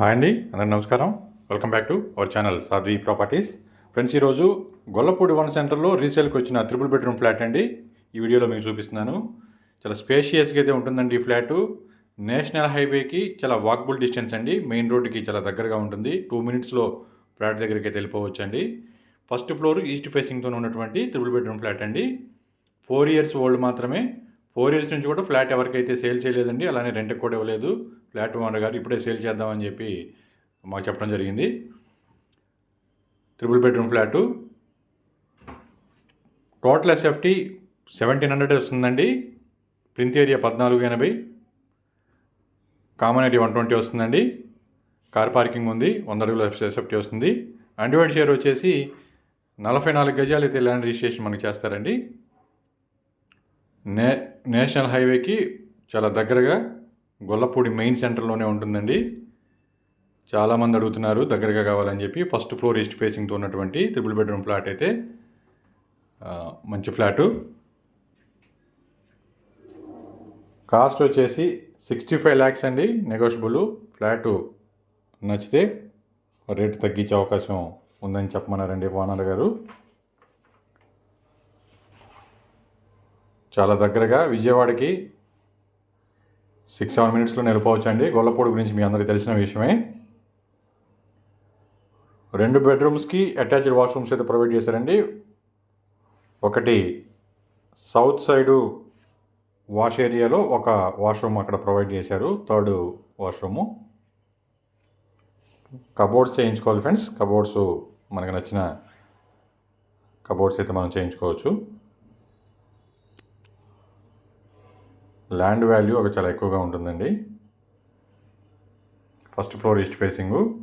Hi అండి అందరికీ నమస్కారం. Welcome back to our channel Sadhvi properties friends ఈరోజు గొల్లపూడి వన్ సెంటర్లో రీసేల్కి వచ్చిన త్రిపుల్ బెడ్రూమ్ ఫ్లాట్ అండి. ఈ వీడియోలో మీకు చూపిస్తున్నాను. చాలా స్పేషియస్గా అయితే ఉంటుందండి ఈ ఫ్లాటు నేషనల్ హైవేకి చాలా వాక్బుల్ డిస్టెన్స్ అండి. మెయిన్ రోడ్డుకి చాలా దగ్గరగా ఉంటుంది. టూ మినిట్స్లో ఫ్లాట్ దగ్గరికి అయితే వెళ్ళిపోవచ్చు అండి ఫస్ట్ ఫ్లోర్ ఈస్ట్ ఫేసింగ్తో ఉన్నటువంటి త్రిపుల్ బెడ్రూమ్ ఫ్లాట్ అండి. ఫోర్ ఇయర్స్ ఓల్డ్ మాత్రమే. ఫోర్ ఇయర్స్ నుంచి కూడా ఫ్లాట్ ఎవరికైతే సేల్ చేయలేదండి అలానే రెంట్కి కూడా ఇవ్వలేదు. ఫ్లాట్ ఓనర్ గారు ఇప్పుడే సేల్ చేద్దామని చెప్పి మాకు చెప్పడం జరిగింది. Triple bedroom flat. Total SFT seventeen hundred వస్తుందండి. ప్రింత్ ఏరియా పద్నాలుగు ఎనభై. కామన్ ఏరియా వన్ ట్వంటీ వస్తుందండి. కార్ పార్కింగ్ ఉంది వంద అడుగుల ఎస్ఎఫ్టీ వస్తుంది. అండివైడ్ షేర్ వచ్చేసి నలభై నాలుగు గజాలు అయితే ల్యాండ్ రిజిస్ట్రేషన్ మనకి చేస్తారండి. నే నేషనల్ హైవేకి చాలా దగ్గరగా గొల్లపూడి మెయిన్ సెంటర్లోనే ఉంటుందండి. చాలామంది అడుగుతున్నారు దగ్గరగా కావాలని చెప్పి. ఫస్ట్ ఫ్లోర్ ఈస్ట్ ఫేసింగ్తో ఉన్నటువంటి త్రిపుల్ బెడ్రూమ్ ఫ్లాట్ అయితే మంచి ఫ్లాటు. కాస్ట్ వచ్చేసి సిక్స్టీ ఫైవ్ ల్యాక్స్ అండి. నెగోషియబుల్. ఫ్లాటు నచ్చితే రేటు తగ్గించే అవకాశం ఉందని చెప్పమన్నారండి ఓనర్ గారు. చాలా దగ్గరగా విజయవాడకి సిక్స్ సెవెన్ మినిట్స్లో నిలిపోవచ్చు అండి గొల్లపూడి గురించి మీ అందరికీ తెలిసిన విషయమే. రెండు బెడ్రూమ్స్కి అటాచ్డ్ వాష్రూమ్స్ అయితే ప్రొవైడ్ చేశారండి. ఒకటి సౌత్ సైడు వాష్ ఏరియాలో ఒక వాష్రూమ్ అక్కడ ప్రొవైడ్ చేశారు. థర్డ్ వాష్రూము కబోర్డ్స్ చేయించుకోవాలి ఫ్రెండ్స్ కబోర్డ్స్ మనకు నచ్చిన కబోర్డ్స్ అయితే మనం చేయించుకోవచ్చు. ల్యాండ్ వాల్యూ ఒక చాలా ఎక్కువగా ఉంటుందండి. First floor east facing.